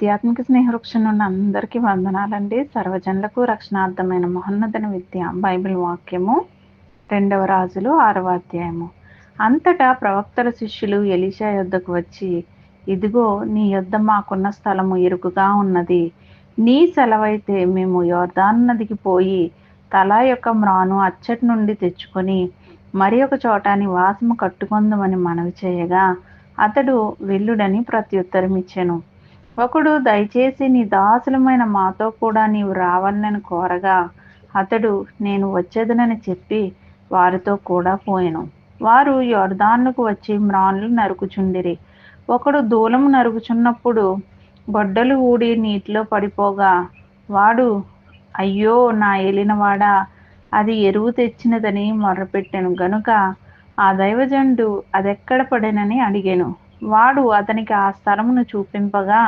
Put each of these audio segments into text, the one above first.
ఆధ్యాత్మిక స్నేహవృక్షం నుండి అందరికీ వందనాలండి. సర్వజనులకు రక్షణార్థమైన మహోన్నతన విద్య బైబిల్ వాక్యము రెండవ రాజులు ఆరవ అధ్యాయము. అంతటా ప్రవక్తల శిష్యులు ఎలీషా యొద్దకు వచ్చి ఇదిగో నీ యొద్ద మాకున్న స్థలము ఇరుకుగా ఉన్నది. నీ సెలవైతే మేము యోర్దాన్ నదికి పోయి తల యొక్క మ్రాను అచ్చటి నుండి తెచ్చుకొని మరి ఒక చోట నివాసము కట్టుకుందామని మనవి చేయగా అతడు వెల్లుడని ప్రత్యుత్తరం ఇచ్చెను ఒకడు దయచేసి నీ దాసులమైన మాతో కూడా నీవు రావాలని కోరగా అతడు నేను వచ్చేదనని చెప్పి వారితో కూడా పోయాను. వారు యొర్దానుకు వచ్చి మ్రాన్లు నరుకుచుండిరి. ఒకడు దూలము నరుకుచున్నప్పుడు గొడ్డలు ఊడి నీటిలో పడిపోగా వాడు అయ్యో నా ఏలినవాడా అది ఎరువు తెచ్చినదని మొర్రపెట్టాను. గనుక ఆ దైవజండు అదెక్కడ పడేనని అడిగాను. వాడు అతనికి ఆ స్థలమును చూపింపగా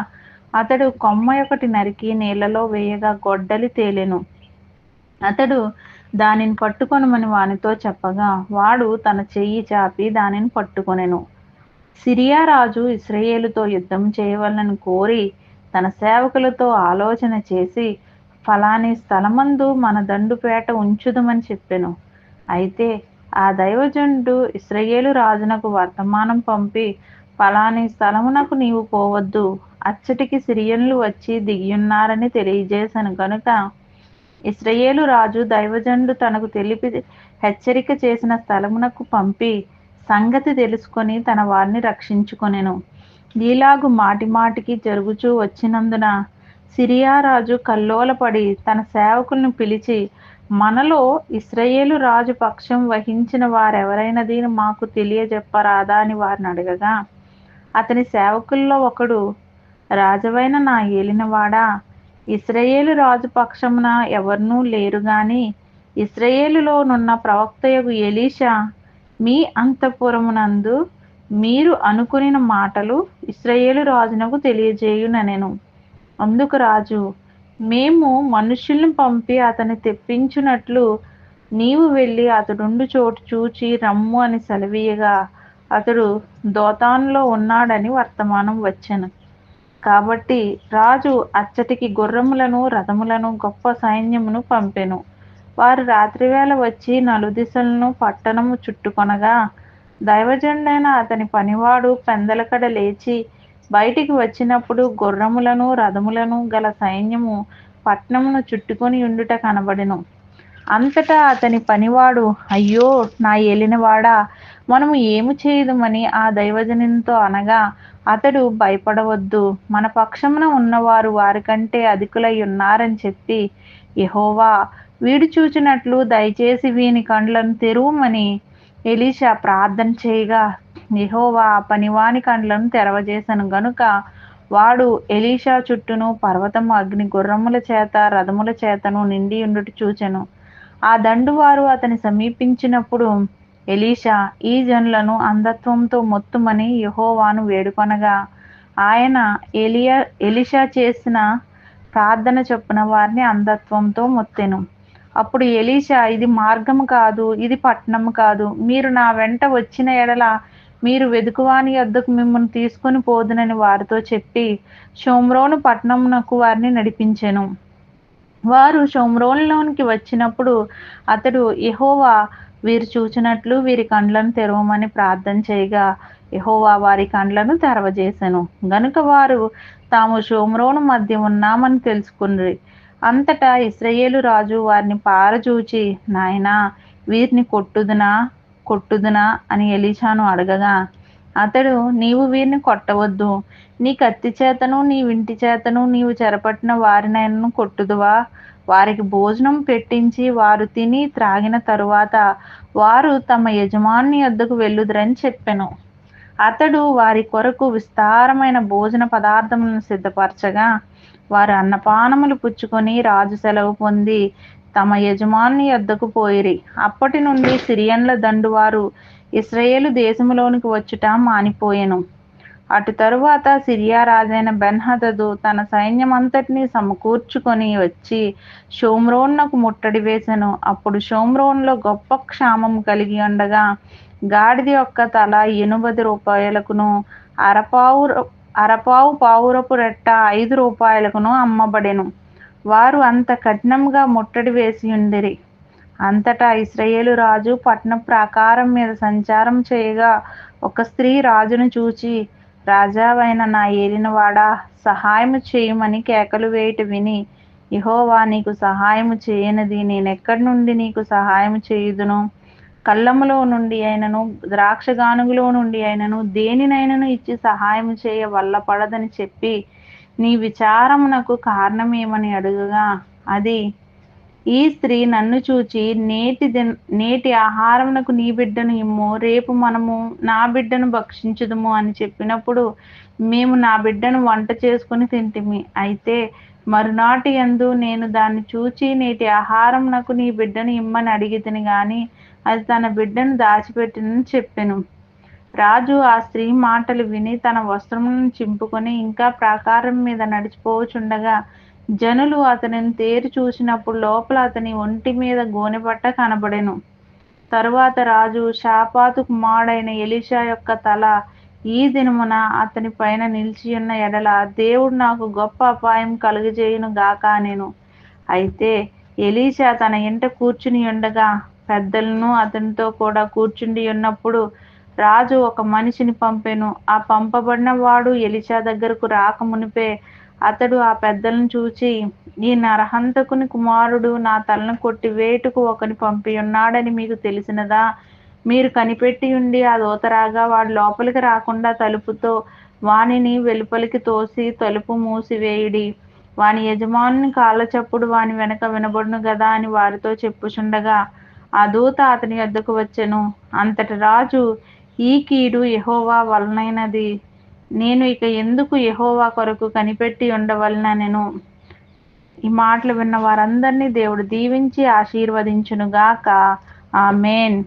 అతడు కొమ్మ ఒకటి నరికి నీళ్ళలో వేయగా గొడ్డలి తేలెను. అతడు దానిని పట్టుకొనమని వానితో చెప్పగా వాడు తన చెయ్యి చాపి దానిని పట్టుకొనెను. సిరియా రాజు ఇస్రయేలుతో యుద్ధం చేయవలనని కోరి తన సేవకులతో ఆలోచన చేసి ఫలాని స్థలమందు మన దండుపేట ఉంచుదమని చెప్పెను. అయితే ఆ దైవజండు ఇస్రయేలు రాజునకు వర్తమానం పంపి ఫలాని స్థలమునకు నీవు పోవద్దు అచ్చటికి సిరియన్లు వచ్చి దిగియున్నారని తెలియజేశాను. కనుక ఇస్రయేలు రాజు దైవజండు తనకు తెలిపి హెచ్చరిక చేసిన స్థలమునకు పంపి సంగతి తెలుసుకొని తన వారిని రక్షించుకొనెను. ఈలాగు మాటి మాటికి జరుగుచూ వచ్చినందున సిరియా రాజు కల్లోలపడి తన సేవకులను పిలిచి మనలో ఇస్రయేలు రాజు పక్షం వహించిన వారెవరైనది మాకు తెలియజెప్పరాదా? అని వారిని అడగగా అతని సేవకుల్లో ఒకడు రాజవైన నా ఏలినవాడా? ఇస్రయేలు రాజు పక్షమున ఎవరినూ లేరు గాని ఇస్రయేలులోనున్న ప్రవక్తయగు ఎలీషా మీ అంతఃపురమునందు మీరు అనుకునిన మాటలు ఇస్రయేలు రాజునకు తెలియజేయుననెను. అందుకు రాజు మేము మనుషుల్ని పంపి అతన్ని తెప్పించునట్లు నీవు వెళ్ళి అతడుండు చోటు చూచి రమ్ము అని సెలవీయగా అతడు దోతాన్లో ఉన్నాడని వర్తమానం వచ్చెను. కాబట్టి రాజు అచ్చటికి గుర్రములను రథములను గొప్ప సైన్యమును పంపెను. వారు రాత్రివేళ వచ్చి నలుదిశలను పట్టణము చుట్టుకొనగా దైవజండైన అతని పనివాడు పెందలకడ లేచి బయటికి వచ్చినప్పుడు గుర్రములను రథములను గల సైన్యము పట్నమును చుట్టుకొని ఉండుట కనబడెను. అంతటా అతని పనివాడు అయ్యో నా ఏలినవాడా మనము ఏమి చేయదుమని ఆ దైవజనునితో అనగా అతడు భయపడవద్దు. మన పక్షమున ఉన్నవారు వారికంటే అధికులై ఉన్నారని చెప్పి యహోవా వీడు చూచినట్లు దయచేసి వీని కండ్లను తెరువమని ఎలీషా ప్రార్థన చేయగా యహోవా పనివాని కండ్లను తెరవజేశాను గనుక వాడు ఎలీషా చుట్టూను పర్వతం అగ్ని గుర్రముల చేత రథముల చేతను నిండి ఉండుట చూచెను. ఆ దండువారు అతని సమీపించినప్పుడు ఎలీషా ఈ జనులను అంధత్వంతో మొత్తుమని యహోవాను వేడుకొనగా ఆయన ఎలియా ఎలిషా చేసిన ప్రార్థన చొప్పున వారిని అంధత్వంతో మొత్తెను. అప్పుడు ఎలీషా ఇది మార్గం కాదు ఇది పట్టణం కాదు మీరు నా వెంట వచ్చిన ఎడల మీరు వెదుకువాని వద్దకు మిమ్మల్ని తీసుకొని పోదునని వారితో చెప్పి షోమ్రోను పట్టణమునకు వారిని నడిపించెను. వారు షోమ్రోన్లోనికి వచ్చినప్పుడు అతడు ఎహోవా వీరు చూచినట్లు వీరి కండ్లను తెరవమని ప్రార్థన చేయగా యహోవా వారి కండ్లను తెరవజేశాను గనుక వారు తాము షోమ్రోను మధ్య ఉన్నామని తెలుసుకుని అంతటా ఇస్రయేలు రాజు వారిని పారచూచి నాయనా వీరిని కొట్టుదునా? కొట్టుదునా? అని ఎలీషాను అడగగా అతడు నీవు వీరిని కొట్టవద్దు. నీ కత్తి చేతను నీ వింటి చేతను నీవు చెరపట్టిన వారినైనను కొట్టుదువా? వారికి భోజనం పెట్టించి వారు తిని త్రాగిన తరువాత వారు తమ యజమాని వద్దకు వెళ్ళుదురని చెప్పెను. అతడు వారి కొరకు విస్తారమైన భోజన పదార్థములను సిద్ధపరచగా వారు అన్నపానములు పుచ్చుకొని రాజు సెలవు పొంది తమ యజమాని వద్దకు పోయిరి. అప్పటి నుండి సిరియన్ల దండువారు ఇస్రాయేలు దేశములోనికి వచ్చుట మానిపోయెను. అటు తరువాత సిరియా రాజైన బెన్హదదు తన సైన్యమంతటిని సమకూర్చుకొని వచ్చి షోమ్రోన్నకు ముట్టడి వేసెను. అప్పుడు షోమ్రోన్లో గొప్ప క్షామం కలిగి ఉండగా గాడిద యొక్క తల ఎనిమిది రూపాయలకును అరపావు అరపావు పావురపు రెట్ట ఐదు రూపాయలకును అమ్మబడెను. వారు అంత కఠినంగా ముట్టడి వేసి ఉండిరి. అంతటా ఇస్రయేలు రాజు పట్న ప్రాకారం మీద సంచారం చేయగా ఒక స్త్రీ రాజును చూచి రాజావైన నా ఏలినవాడా సహాయము చేయమని కేకలు వేయట విని ఇహోవా నీకు సహాయము చేయనది నేనెక్కడి నుండి నీకు సహాయం చేయుదును? కళ్ళములో నుండి అయినను ద్రాక్షగానుగులో నుండి అయినను దేనినైనను ఇచ్చి సహాయం చేయ వల్లపడదని చెప్పి నీ విచారమునకు కారణమేమని అడుగగా అది ఈ స్త్రీ నన్ను చూచి నేటి నేటి ఆహారమునకు నీ బిడ్డను ఇమ్ము రేపు మనము నా బిడ్డను భక్షించుదుము అని చెప్పినప్పుడు మేము నా బిడ్డను వంట చేసుకుని తింటిమి. అయితే మరునాటి యందు నేను దాన్ని చూచి నేటి ఆహారం నాకు నీ బిడ్డను ఇమ్మని అడిగితిని గాని అది తన బిడ్డను దాచిపెట్టినని చెప్పాను. రాజు ఆ స్త్రీ మాటలు విని తన వస్త్రములను చింపుకొని ఇంకా ప్రాకారం మీద నడిచిపోవచుండగా జనులు అతనిని తేరి చూసినప్పుడు లోపల అతని ఒంటి మీద గోనెపట్ట కనబడెను. తరువాత రాజు షాపాతు కుమారుడైన ఎలీషా యొక్క తల ఈ దినమున అతని పైన నిలిచి ఉన్న ఎడల దేవుడు నాకు గొప్ప అపాయం కలుగజేయును గాక నేను అయితే ఎలీషా తన ఇంట కూర్చుని ఉండగా పెద్దలను అతనితో కూడా కూర్చుండి ఉన్నప్పుడు రాజు ఒక మనిషిని పంపెను. ఆ పంపబడిన వాడు ఎలిషా దగ్గరకు రాక మునిపే అతడు ఆ పెద్దలను చూచి ఈ నరహంతకుని కుమారుడు నా తలను కొట్టి వేటుకు ఒకని పంపి ఉన్నాడని మీకు తెలిసినదా? మీరు కనిపెట్టి ఉండి ఆ దూతరాగా వాడు లోపలికి రాకుండా తలుపుతో వానిని వెలుపలికి తోసి తలుపు మూసివేయుడి వాని యజమానుని కాళ్ళ చప్పుడు వాని వెనక వినబడును గదా అని వారితో చెప్పుచుండగా ఆ దూత అతని వద్దకు వచ్చెను. అంతటి రాజు ఈ కీడు యహోవా వలనైనది. నేను ఇక ఎందుకు యహోవా కొరకు కనిపెట్టి ఉండవలనెను ఈ మాటలు విన్న వారందరినీ దేవుడు దీవించి ఆశీర్వదించునుగాక. ఆమెన్.